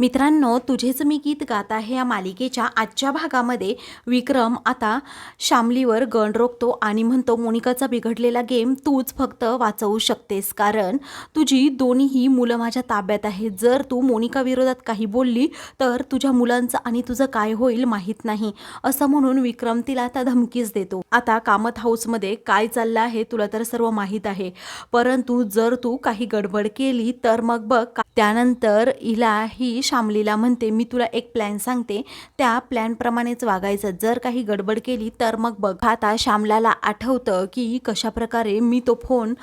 मित्रांनो तुझेच मी गीत गात आहे या मालिकेच्या आजच्या भागामध्ये. विक्रम आता शामलीवर गण रोखतो आणि म्हणतो मोनिकाचा बिघडलेला गेम तूच फक्त वाचवू शकतेस. कारण तुझी दोन्हीही मुलं माझ्या ताब्यात आहेत. जर तू मोनिका विरोधात काही बोलली तर तुझ्या मुलांचं आणि तुझं काय होईल माहीत नाही. असं म्हणून विक्रम तिला आता धमकीच देतो. आता कामत हाऊसमध्ये काय चाललं आहे तुला तर सर्व माहीत आहे. परंतु जर तू काही गडबड केली तर मग बघ. का- त्यानंतर हिला ही शामलीला म्हणते मी तुला एक प्लॅन सांगते. त्या प्लॅनप्रमाणेच वागायचं. जर काही गडबड केली तर मग बघ. आता श्यामलाला आठवतं की कशा प्रकारे मी तो फोन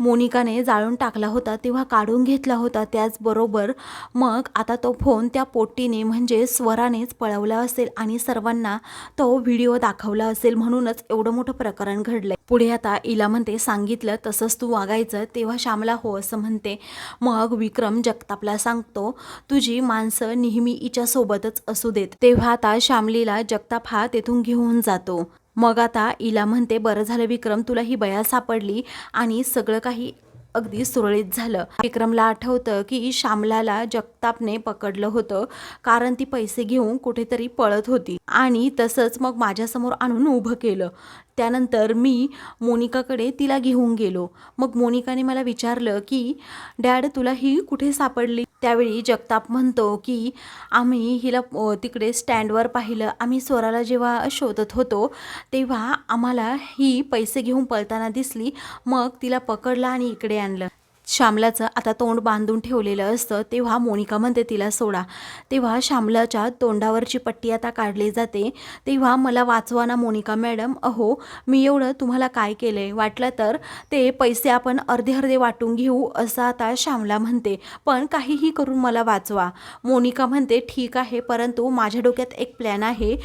मोनिकाने जाळून टाकला होता तेव्हा काढून घेतला होता. त्याचबरोबर मग आता तो फोन त्या पोट्टीने म्हणजे स्वरानेच पळवला असेल आणि सर्वांना तो व्हिडिओ दाखवला असेल म्हणूनच एवढं मोठं प्रकरण घडलंय. पुढे आता इला म्हणते सांगितलं तसंच तू वागायचं तेव्हा श्यामला हो असं म्हणते. मग विक्रम जगतापला सांगतो तुझी माणसं नेहमी इच्या सोबतच असू देत. तेव्हा आता श्यामलीला जगताप हा तेथून घेऊन जातो. मग आता इला म्हणते बरं झालं विक्रम तुला ही बया सापडली आणि सगळं काही अगदी सुरळीत झालं. विक्रमला आठवतं की श्यामलाला जगतापने पकडलं होतं कारण ती पैसे घेऊन कुठेतरी पळत होती आणि तसंच मग माझ्यासमोर आणून उभं केलं. त्यानंतर मी मोनिकाकडे तिला घेऊन गेलो. मग मोनिकाने मला विचारलं की डॅड तुला ही कुठे सापडली? त्यावेळी जगताप म्हणतो की आम्ही हिला तिकडे स्टँडवर पाहिलं. आम्ही स्वराला जेव्हा शोधत होतो तेव्हा आम्हाला ही पैसे घेऊन पळताना दिसली. मग तिला पकडलं आणि इकडे आणलं. श्यामलाचं आता तोंड बांधून ठेवलेलं असतं तेव्हा मोनिका म्हणते तिला सोडा. तेव्हा श्यामलाच्या तोंडावरची पट्टी आता काढली जाते. तेव्हा मला वाचवा ना मोनिका मॅडम. अहो मी एवढं तुम्हाला काय केलं आहे वाटलं तर ते पैसे आपण अर्धे अर्धे वाटून घेऊ असं आता श्यामला म्हणते. पण काहीही करून मला वाचवा. मोनिका म्हणते ठीक आहे परंतु माझ्या डोक्यात एक प्लॅन आहे.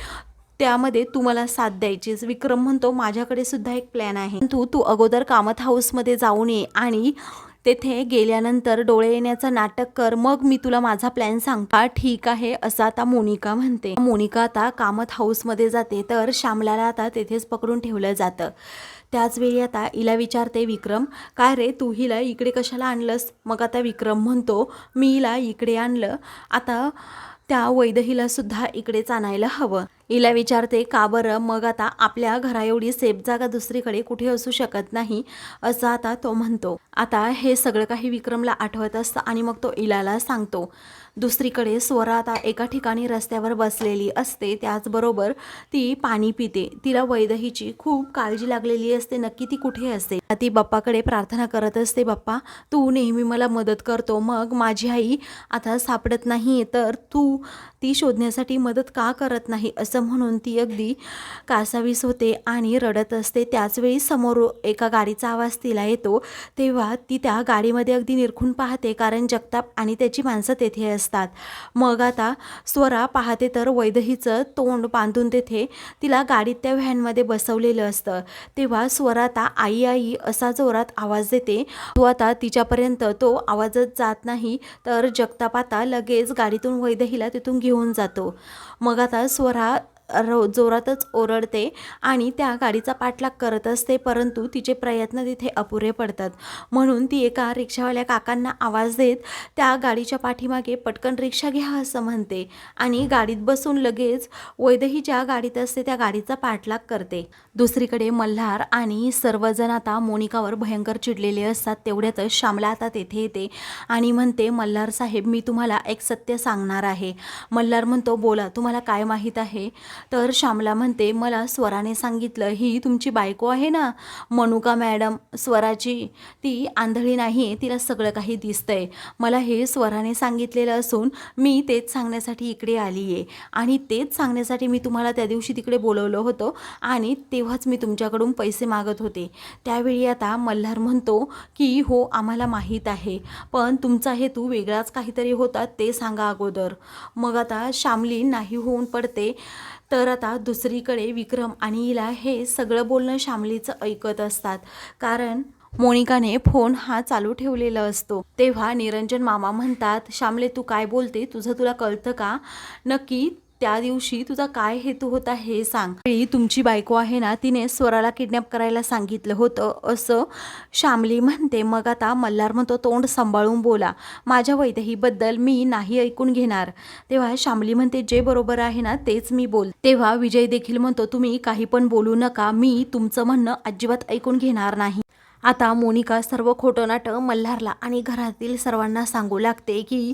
त्यामध्ये तू मला साथ द्यायचीच. विक्रम म्हणतो माझ्याकडे सुद्धा एक प्लॅन आहे. तू तू अगोदर कामत हाऊसमध्ये जाऊन ये आणि तेथे गेल्यानंतर डोळे येण्याचं नाटक कर मग मी तुला माझा प्लॅन सांगता. ठीक आहे असं आता मोनिका म्हणते. मोनिका आता कामत हाऊसमध्ये जाते तर श्यामलाला आता तेथेच पकडून ठेवलं जातं. त्याचवेळी आता हिला विचारते विक्रम काय रे तू हिला इकडे कशाला आणलंस? मग आता विक्रम म्हणतो मी हिला इकडे आणलं. आता त्या वैदहीला सुद्धा इकडेच आणायला हवं. इला विचारते का बरं? मग आता आपल्या घरा एवढी सेफ जागा दुसरीकडे कुठे असू शकत नाही? असं आता तो म्हणतो. आता हे सगळं काही विक्रमला आठवत असतं आणि मग तो इलाला सांगतो. दुसरीकडे स्वराता एका ठिकाणी रस्त्यावर बसलेली असते त्याचबरोबर ती पाणी पिते. तिला वैदहीची खूप काळजी लागलेली असते नक्की ती कुठे असते? ती बाप्पाकडे प्रार्थना करत असते बाप्पा तू नेहमी मला मदत करतो मग माझी आई आता सापडत नाही तर तू ती शोधण्यासाठी मदत का करत नाही असं म्हणून ती अगदी कासावीस होते आणि रडत असते. त्याचवेळी समोर एका गाडीचा आवाज तिला येतो तेव्हा ती त्या गाडीमध्ये अगदी निरखून पाहते कारण जगताप आणि त्याची माणसं तेथे असतात. मग आता स्वरा पाहते तर वैदहीचं तोंड बांधून तेथे तिला गाडीत त्या व्हॅनमध्ये बसवलेलं असतं. तेव्हा स्वरा आता आई आई असा जोरात आवाज देते. तो आता तिच्यापर्यंत तो आवाजच जात नाही तर जगताप आता लगेच गाडीतून वैदहीला तिथून घेऊन जातो. मग आता स्वरा रो जोरातच ओरडते आणि त्या गाडीचा पाठलाग करत असते परंतु तिचे प्रयत्न तिथे अपुरे पडतात. म्हणून ती एका रिक्षावाल्या काकांना आवाज देत त्या गाडीच्या पाठीमागे पटकन रिक्षा घ्या असं म्हणते आणि गाडीत बसून लगेच वैदही ज्या गाडीत असते त्या गाडीचा पाठलाग करते. दुसरीकडे मल्हार आणि सर्वजण आता मोनिकावर भयंकर चिडलेले असतात तेवढ्यातच श्यामला आता तेथे येते आणि म्हणते मल्हार साहेब मी तुम्हाला एक सत्य सांगणार आहे. मल्हार म्हणतो बोला तुम्हाला काय माहीत आहे? तर श्यामला म्हणते मला स्वराने सांगितलं ही तुमची बायको आहे ना? मनुका मॅडम स्वराची ती आंधळी नाही तिला सगळं काही दिसतंय. मला हे स्वराने सांगितलेलं असून मी तेच सांगण्यासाठी इकडे आली आहे आणि तेच सांगण्यासाठी मी तुम्हाला त्या दिवशी तिकडे बोलवलं होतं आणि तेव्हाच मी तुमच्याकडून पैसे मागत होते. त्यावेळी आता मल्हार म्हणतो की हो आम्हाला माहीत आहे. पण तुमचा हेतू वेगळाच काहीतरी होता ते सांगा अगोदर. मग आता श्यामली नाही होऊन पडते. तर आता दुसरीकडे विक्रम आणि इला हे सगळं बोलणं श्यामलीचं ऐकत असतात. कारण मोनिकाने फोन हा चालू ठेवलेला असतो. तेव्हा निरंजन मामा म्हणतात श्यामले तू काय बोलते? तुझं तुला कळतं का? नक्की त्या दिवशी तुझा काय हेतू होता हे सांग. तुमची बायको आहे ना तिने स्वराला किडनॅप करायला सांगितलं होतं. असं श्यामली म्हणते मग आता मल्हार म्हणतो तोंड सांभाळून बोला. माझ्या वैदेहीबद्दल मी नाही ऐकून घेणार. तेव्हा श्यामली म्हणते जे बरोबर आहे ना तेच मी बोल. तेव्हा विजय देखील म्हणतो तुम्ही काही पण बोलू नका. मी तुमचं म्हणणं अजिबात ऐकून घेणार नाही. आता मोनिका सर्व खोटं नाटं मल्हारला आणि घरातील सर्वांना सांगू लागते की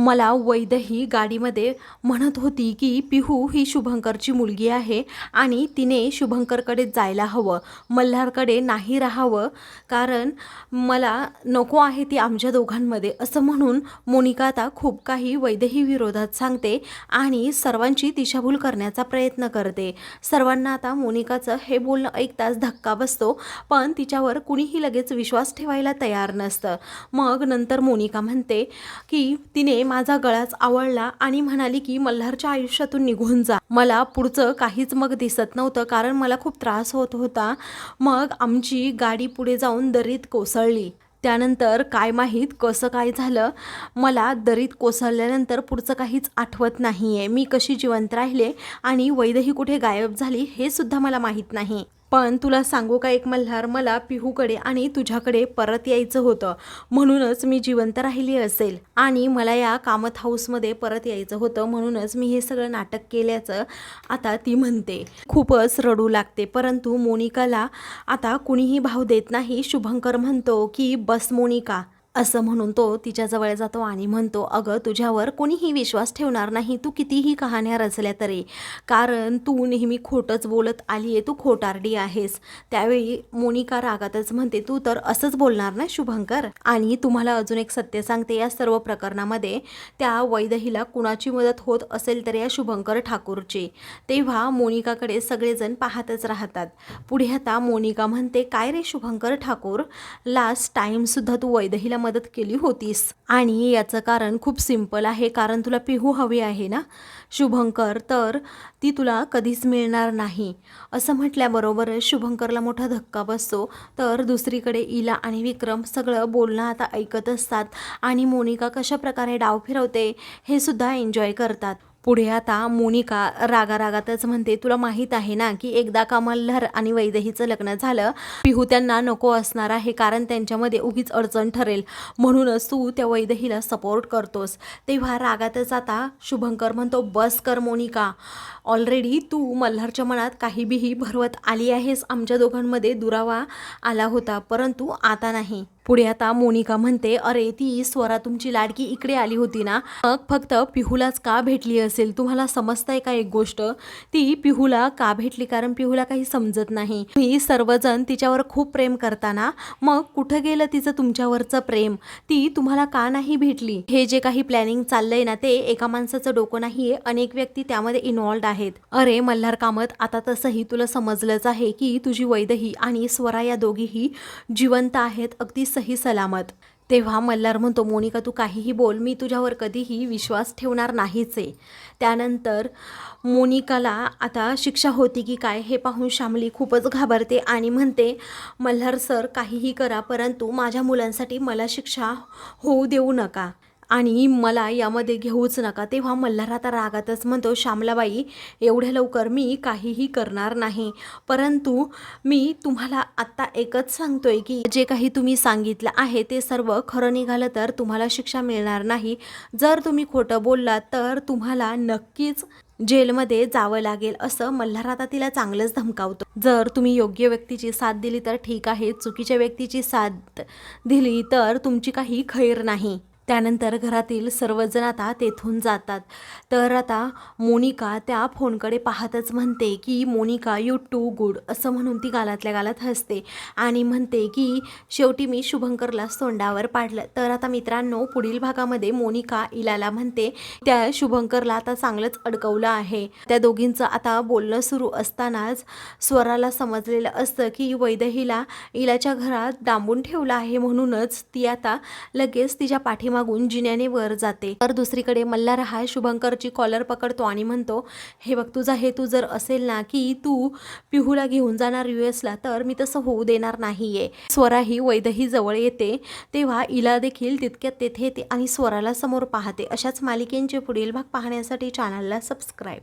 मला वैदही गाडीमध्ये म्हणत होती की पिहू ही शुभंकरची मुलगी आहे आणि तिने शुभंकरकडे जायला हवं. मल्हारकडे नाही राहावं कारण मला नको आहे ती आमच्या दोघांमध्ये असं म्हणून मोनिका आता खूप काही वैदही विरोधात सांगते आणि सर्वांची दिशाभूल करण्याचा प्रयत्न करते. सर्वांना आता मोनिकाचं हे बोलणं ऐकताच धक्का बसतो पण तिच्यावर कुणीही लगेच विश्वास ठेवायला तयार नसतं. मग नंतर मोनिका म्हणते की तिने माझा गळाच आवडला आणि म्हणाली की मल्हारच्या आयुष्यातून निघून जा. मला पुढचं काहीच मग दिसत नव्हतं कारण मला खूप त्रास होत होता. मग आमची गाडी पुढे जाऊन दरीत कोसळली. त्यानंतर काय माहीत कसं काय झालं. मला दरीत कोसळल्यानंतर पुढचं काहीच आठवत नाही आहे मी कशी जिवंत राहिले आणि वैदही कुठे गायब झाली हे सुद्धा मला माहीत नाही. पण तुला सांगू का एक मल्हार मला पिहूकडे आणि तुझ्याकडे परत यायचं होतं. म्हणूनच मी जिवंत राहिली असेल. आणि मला या कामत हाऊसमध्ये परत यायचं होतं. म्हणूनच मी हे सगळं नाटक केल्याचं आता ती म्हणते. खूपच रडू लागते. परंतु मोनिकाला आता कुणीही भाव देत नाही. शुभंकर म्हणतो की बस मोनिका. असं म्हणून तो तिच्याजवळ जातो आणि म्हणतो अगं तुझ्यावर कोणीही विश्वास ठेवणार नाही. तू कितीही कहाण्या रचल्या तरी. कारण तू नेहमी खोटंच बोलत आली आहे तू खोटारडी आहेस. त्यावेळी मोनिका रागातच म्हणते तू तर असंच बोलणार ना शुभंकर? आणि तुम्हाला अजून एक सत्य सांगते या सर्व प्रकरणामध्ये त्या वैदहीला कुणाची मदत होत असेल तर या शुभंकर ठाकूरची. तेव्हा मोनिकाकडे सगळेजण पाहतच राहतात. पुढे आता मोनिका म्हणते काय रे शुभंकर ठाकूर? लास्ट टाईमसुद्धा तू वैदहीला मदत केली होतीस. आणि याचं कारण खूप सिंपल आहे कारण तुला पिहू हवी आहे ना? शुभंकर तर ती तुला कधीच मिळणार नाही. असं म्हटल्याबरोबर शुभंकरला मोठा धक्का बसतो. तर दुसरीकडे इला आणि विक्रम सगळं बोलणं आता ऐकत असतात. आणि मोनिका कशा प्रकारे डाव फिरवते हे सुद्धा एन्जॉय करतात. पुढे आता मोनिका रागा रागातच म्हणते तुला माहीत आहे ना की एकदा का मल्हार आणि वैदेहीचं लग्न झालं पिहू त्यांना नको असणार आहे कारण त्यांच्यामध्ये उगीच अडचण ठरेल. म्हणूनच तू त्या वैदेहीला सपोर्ट करतोस. तेव्हा रागातच आता शुभंकर म्हणतो बस कर मोनिका. ऑलरेडी तू मल्हारच्या मनात काही बीही भरवत आली आहेस. आमच्या दोघांमध्ये दुरावा आला होता परंतु आता नाही. पुढे आता मोनिका म्हणते अरे ती स्वरा तुमची लाडकी इकडे आली होती ना? मग फक्त पिहूलाच का भेटली असेल? तुम्हाला समजताय का एक गोष्ट? ती पिहूला का भेटली? कारण पिहूला काही समजत नाही. तुम्ही सर्वजण तिच्यावर खूप प्रेम करताना मग कुठं गेलं तिचं तुमच्यावरचं प्रेम? ती तुम्हाला का नाही भेटली? हे जे काही प्लॅनिंग चाललंय ना ते एका माणसाचं डोकं नाहीये. अनेक व्यक्ती त्यामध्ये इन्व्हॉल्ड आहेत. अरे मल्हार कामत आता तसंही तुला समजलंच आहे की तुझी वैदही आणि स्वरा या दोघीही जिवंत आहेत. अगदी सही सलामत. तेव्हा मल्हार म्हणतो मोनिका तू काहीही बोल मी तुझ्यावर कधीही विश्वास ठेवणार नाहीच. आहे त्यानंतर मोनिकाला आता शिक्षा होती की काय हे पाहून श्यामली खूपच घाबरते आणि म्हणते मल्हार सर काहीही करा परंतु माझ्या मुलांसाठी मला शिक्षा होऊ देऊ नका. आणि मला यामध्ये घेऊच नका. तेव्हा मल्हार आता रागातच म्हणतो श्यामलाबाई एवढ्या लवकर मी काहीही करणार नाही. परंतु मी तुम्हाला आत्ता एकच सांगतोय की जे काही तुम्ही सांगितलं आहे ते सर्व खरं निघालं तर तुम्हाला शिक्षा मिळणार नाही. जर तुम्ही खोटं बोललात तर तुम्हाला नक्कीच जेलमध्ये जावं लागेल. असं मल्हार आता तिला चांगलंच धमकावतो. जर तुम्ही योग्य व्यक्तीची साथ दिली तर ठीक आहे. चुकीच्या व्यक्तीची साथ दिली तर तुमची काही खैर नाही. त्यानंतर घरातील सर्वजण आता तेथून जातात. तर आता मोनिका त्या फोनकडे पाहतच म्हणते की मोनिका यू टू गुड असं म्हणून ती गालातल्या गालात हसते आणि म्हणते की शेवटी मी शुभंकरला तोंडावर पाडलं. तर आता मित्रांनो पुढील भागामध्ये मोनिका इलाला म्हणते त्या शुभंकरला आता चांगलंच अडकवलं आहे. त्या दोघींचं आता बोलणं सुरू असतानाच स्वराला समजलेलं असतं की वैदहीला इलाच्या घरात डांबून ठेवलं आहे म्हणूनच ती आता लगेच तिच्या पाठीमा मागून जिन्याने वर जाते. तर दुसरीकडे मल्हार हा शुभंकरची कॉलर पकडतो आणि म्हणतो हे बघ तुझा हेतू जर असेल ना की तू पिहूला घेऊन जाणार युएसला तर मी तसं होऊ देणार नाहीये. स्वराही वैदही जवळ येते तेव्हा इला देखील तितक्यात तेथे येते आणि स्वराला समोर पाहते. अशाच मालिकेंचे पुढील भाग पाहण्यासाठी चॅनलला सबस्क्राईब